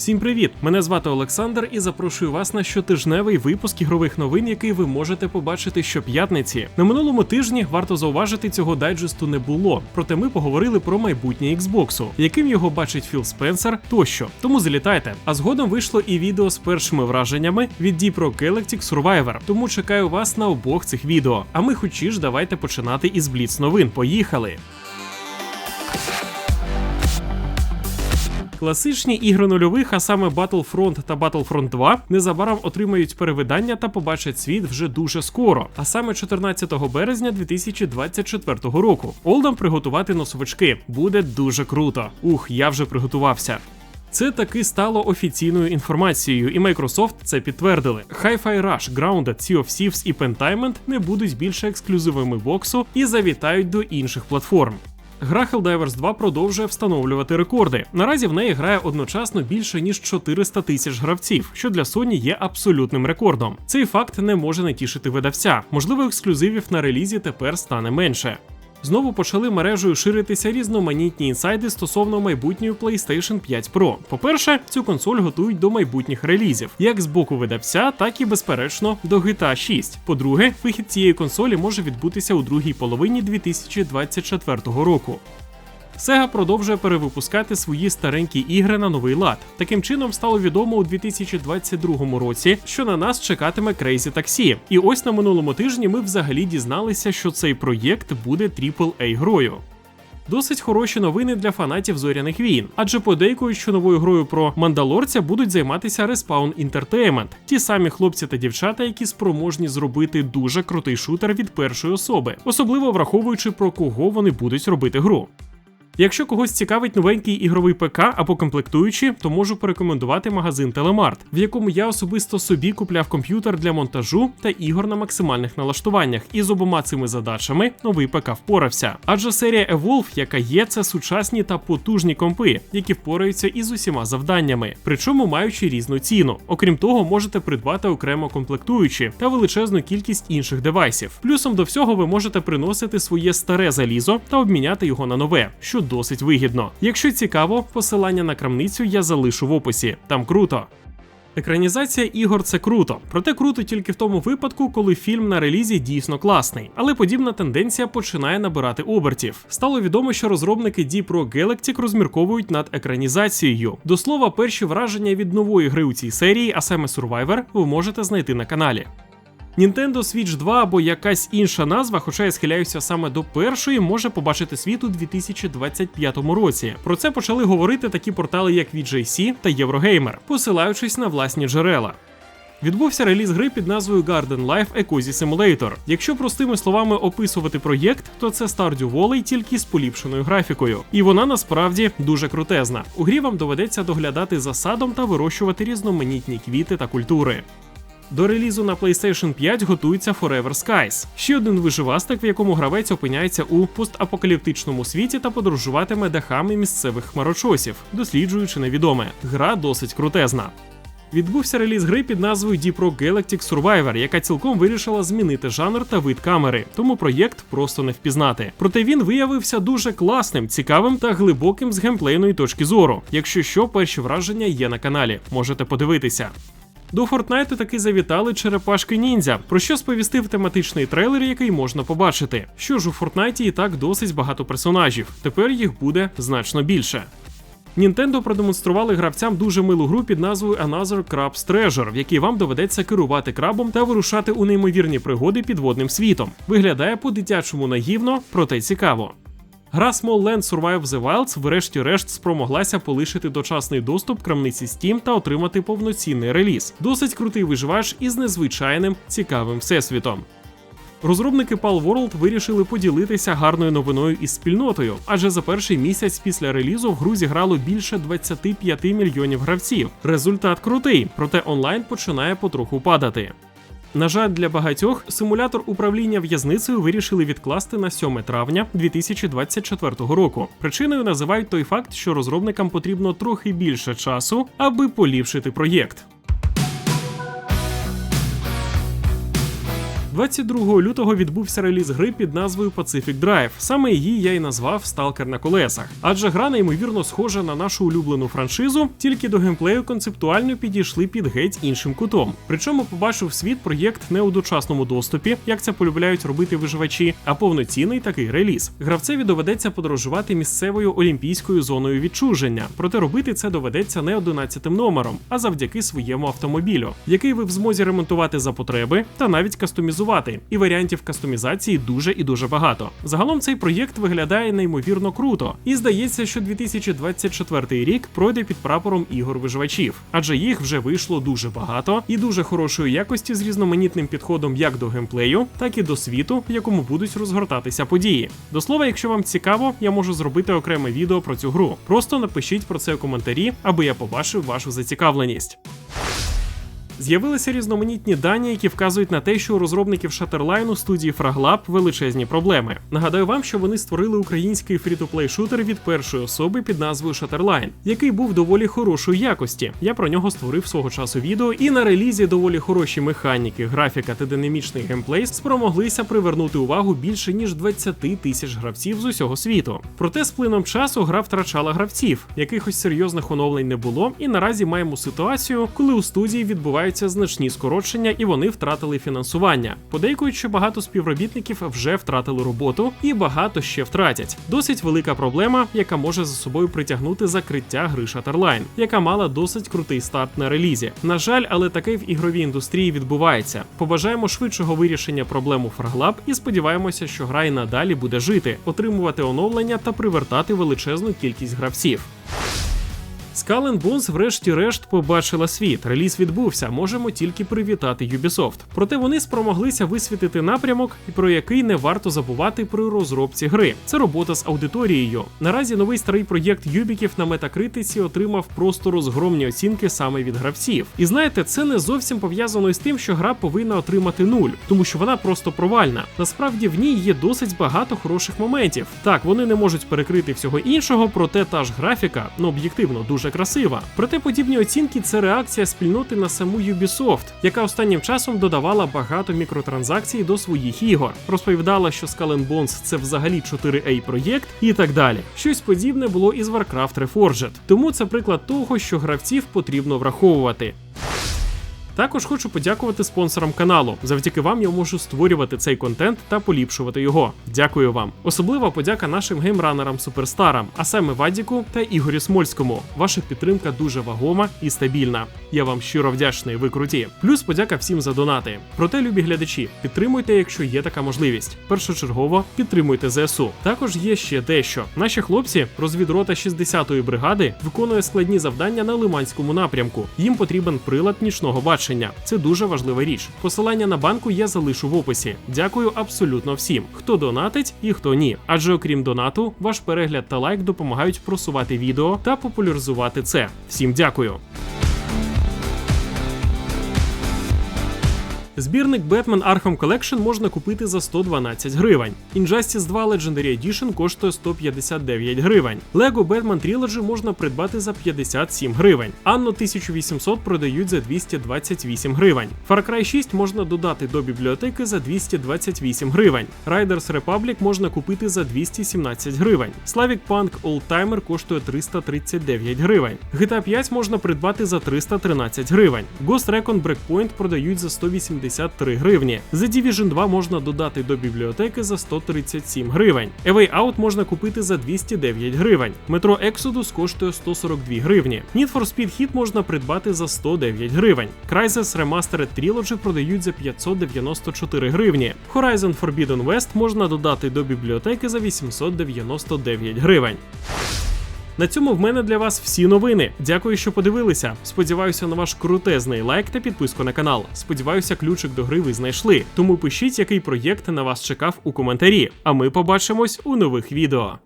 Всім привіт! Мене звати Олександр і запрошую вас на щотижневий випуск ігрових новин, який ви можете побачити щоп'ятниці. На минулому тижні варто зауважити, цього дайджесту не було. Проте ми поговорили про майбутнє Xbox, яким його бачить Філ Спенсер тощо. Тому залітайте. А згодом вийшло і відео з першими враженнями від Deep Galactic Survivor. Тому чекаю вас на обох цих відео. А ми хочі ж давайте починати із Бліц новин. Поїхали! Класичні ігри нульових, а саме Battlefront та Battlefront 2, незабаром отримають перевидання та побачать світ вже дуже скоро, а саме 14 березня 2024 року. Олдам приготувати носовички буде дуже круто. Ух, я вже приготувався. Це таки стало офіційною інформацією, і Microsoft це підтвердили. Hi-Fi Rush, Grounded, Sea of Thieves і Pentiment не будуть більше ексклюзивами боксу і завітають до інших платформ. Гра Helldivers 2 продовжує встановлювати рекорди. Наразі в неї грає одночасно більше ніж 400 тисяч гравців, що для Sony є абсолютним рекордом. Цей факт не може не тішити видавця. Можливо, ексклюзивів на релізі тепер стане менше. Знову почали мережею ширитися різноманітні інсайди стосовно майбутньої PlayStation 5 Pro. По-перше, цю консоль готують до майбутніх релізів, як з боку видавця, так і безперечно до GTA 6. По-друге, вихід цієї консолі може відбутися у другій половині 2024 року. Sega продовжує перевипускати свої старенькі ігри на новий лад. Таким чином стало відомо у 2022 році, що на нас чекатиме Crazy Taxi. І ось на минулому тижні ми взагалі дізналися, що цей проєкт буде aaa грою. Досить хороші новини для фанатів зоряних війн, адже подейкують, що новою грою про мандалорця будуть займатися Respawn Entertainment, ті самі хлопці та дівчата, які спроможні зробити дуже крутий шутер від першої особи, особливо враховуючи про кого вони будуть робити гру. Якщо когось цікавить новенький ігровий ПК або комплектуючі, то можу порекомендувати магазин Телемарт, в якому я особисто собі купляв комп'ютер для монтажу та ігор на максимальних налаштуваннях, і з обома цими задачами новий ПК впорався. Адже серія Evolve, яка є, це сучасні та потужні компи, які впораються із усіма завданнями, причому маючи різну ціну. Окрім того, можете придбати окремо комплектуючі та величезну кількість інших девайсів. Плюсом до всього ви можете приносити своє старе залізо та обміняти його на нове, що досить вигідно. Якщо цікаво, посилання на крамницю я залишу в описі. Там круто. Екранізація ігор це круто, проте круто тільки в тому випадку, коли фільм на релізі дійсно класний. Але подібна тенденція починає набирати обертів. Стало відомо, що розробники Deep Rock Galactic розмірковують над екранізацією. До слова, перші враження від нової гри у цій серії, а саме Survivor, ви можете знайти на каналі. Nintendo Switch 2 або якась інша назва, хоча я схиляюся саме до першої, може побачити світ у 2025 році. Про це почали говорити такі портали, як VJC та Eurogamer, посилаючись на власні джерела. Відбувся реліз гри під назвою Garden Life Ecozy Simulator. Якщо простими словами описувати проєкт, то це Stardew Valley тільки з поліпшеною графікою. І вона насправді дуже крутезна. У грі вам доведеться доглядати за садом та вирощувати різноманітні квіти та культури. До релізу на PlayStation 5 готується Forever Skies, ще один виживастик, в якому гравець опиняється у постапокаліптичному світі та подорожуватиме дахами місцевих хмарочосів, досліджуючи невідоме. Гра досить крутезна. Відбувся реліз гри під назвою Deep Rock Galactic Survivor, яка цілком вирішила змінити жанр та вид камери, тому проєкт просто не впізнати. Проте він виявився дуже класним, цікавим та глибоким з геймплейної точки зору. Якщо що, перші враження є на каналі, можете подивитися. До Фортнайту таки завітали черепашки ніндзя, про що сповістив тематичний трейлер, який можна побачити. Що ж у Фортнайті і так досить багато персонажів, тепер їх буде значно більше. Нінтендо продемонстрували гравцям дуже милу гру під назвою Another Crab's Treasure, в якій вам доведеться керувати крабом та вирушати у неймовірні пригоди підводним світом. Виглядає по-дитячому наївно, проте цікаво. Гра Small Land Survive the Wilds врешті-решт спромоглася полишити дочасний доступ крамниці Steam та отримати повноцінний реліз. Досить крутий виживач із незвичайним цікавим всесвітом. Розробники Pal World вирішили поділитися гарною новиною із спільнотою, адже за перший місяць після релізу в гру зіграло більше 25 мільйонів гравців. Результат крутий, проте онлайн починає потроху падати. На жаль, для багатьох симулятор управління в'язницею вирішили відкласти на 7 травня 2024 року. Причиною називають той факт, що розробникам потрібно трохи більше часу, аби поліпшити проєкт. 22 лютого відбувся реліз гри під назвою Pacific Drive. Саме її я й назвав Сталкер на колесах. Адже гра неймовірно схожа на нашу улюблену франшизу, тільки до геймплею концептуально підійшли під геть іншим кутом. Причому побачив світ проєкт не у дочасному доступі, як це полюбляють робити виживачі, а повноцінний такий реліз. Гравцеві доведеться подорожувати місцевою олімпійською зоною відчуження, проте робити це доведеться не 11 номером, а завдяки своєму автомобілю, який ви в змозі ремонтувати за потреби та навіть кастомізувати. І варіантів кастомізації дуже і дуже багато. Загалом цей проєкт виглядає неймовірно круто, і здається, що 2024 рік пройде під прапором ігор виживачів, адже їх вже вийшло дуже багато і дуже хорошої якості з різноманітним підходом як до геймплею, так і до світу, в якому будуть розгортатися події. До слова, якщо вам цікаво, я можу зробити окреме відео про цю гру. Просто напишіть про це у коментарі, аби я побачив вашу зацікавленість. З'явилися різноманітні дані, які вказують на те, що у розробників Shutterline у студії Fraglab величезні проблеми. Нагадаю вам, що вони створили український фрі-то-плей шутер від першої особи під назвою Shutterline, який був доволі хорошої якості. Я про нього створив свого часу відео, і на релізі доволі хороші механіки, графіка та динамічний геймплей спромоглися привернути увагу більше ніж 20 тисяч гравців з усього світу. Проте з плином часу гра втрачала гравців, якихось серйозних оновлень не було, і наразі маємо ситуацію, коли у студії відбуваються значні скорочення і вони втратили фінансування. Подейкують, що багато співробітників вже втратили роботу і багато ще втратять. Досить велика проблема, яка може за собою притягнути закриття гри Shutterline, яка мала досить крутий старт на релізі. На жаль, але таке в ігровій індустрії відбувається. Побажаємо швидшого вирішення проблем у Fraglab і сподіваємося, що гра і надалі буде жити, отримувати оновлення та привертати величезну кількість гравців. And Bones врешті-решт побачила світ. Реліз відбувся. Можемо тільки привітати Ubisoft. Проте вони спромоглися висвітити напрямок, про який не варто забувати при розробці гри. Це робота з аудиторією. Наразі новий старий проєкт Юбіків на метакритиці отримав просто розгромні оцінки саме від гравців. І знаєте, це не зовсім пов'язано із тим, що гра повинна отримати нуль, тому що вона просто провальна. Насправді в ній є досить багато хороших моментів. Так, вони не можуть перекрити всього іншого, проте та ж графіка, ну об'єктивно, дуже красива. Проте подібні оцінки це реакція спільноти на саму Ubisoft, яка останнім часом додавала багато мікротранзакцій до своїх ігор. Розповідала, що Skull Bones це взагалі 4A проєкт і так далі. Щось подібне було і з Warcraft Reforged. Тому це приклад того, що гравців потрібно враховувати. Також хочу подякувати спонсорам каналу. Завдяки вам я можу створювати цей контент та поліпшувати його. Дякую вам. Особлива подяка нашим геймранерам суперстарам, а саме Вадіку та Ігорю Смольському. Ваша підтримка дуже вагома і стабільна. Я вам щиро вдячний, ви круті. Плюс подяка всім за донати. Проте, любі глядачі, підтримуйте, якщо є така можливість. Першочергово підтримуйте ЗСУ. Також є ще дещо. Наші хлопці, розвідрота 60-ї бригади, виконує складні завдання на Лиманському напрямку. Їм потрібен прилад нічного бачення бачення. Це дуже важлива річ. Посилання на банку я залишу в описі. Дякую абсолютно всім, хто донатить і хто ні. Адже окрім донату, ваш перегляд та лайк допомагають просувати відео та популяризувати це. Всім дякую. Збірник Batman Arkham Collection можна купити за 112 гривень. Injustice 2 Legendary Edition коштує 159 гривень. Lego Batman Trilogy можна придбати за 57 гривень. Anno 1800 продають за 228 гривень. Far Cry 6 можна додати до бібліотеки за 228 гривень. Riders Republic можна купити за 217 гривень. Slavic Punk Oldtimer коштує 339 гривень. GTA 5 можна придбати за 313 гривень. Ghost Recon Breakpoint продають за 180 153 гривні. The Division 2 можна додати до бібліотеки за 137 гривень. A Way Out можна купити за 209 гривень. Metro Exodus коштує 142 гривні. Need for Speed Hit можна придбати за 109 гривень. Crysis Remastered Trilogy продають за 594 гривні. Horizon Forbidden West можна додати до бібліотеки за 899 гривень. На цьому в мене для вас всі новини. Дякую, що подивилися. Сподіваюся на ваш крутезний лайк та підписку на канал. Сподіваюся, ключик до гри ви знайшли. Тому пишіть, який проєкт на вас чекав у коментарі. А ми побачимось у нових відео.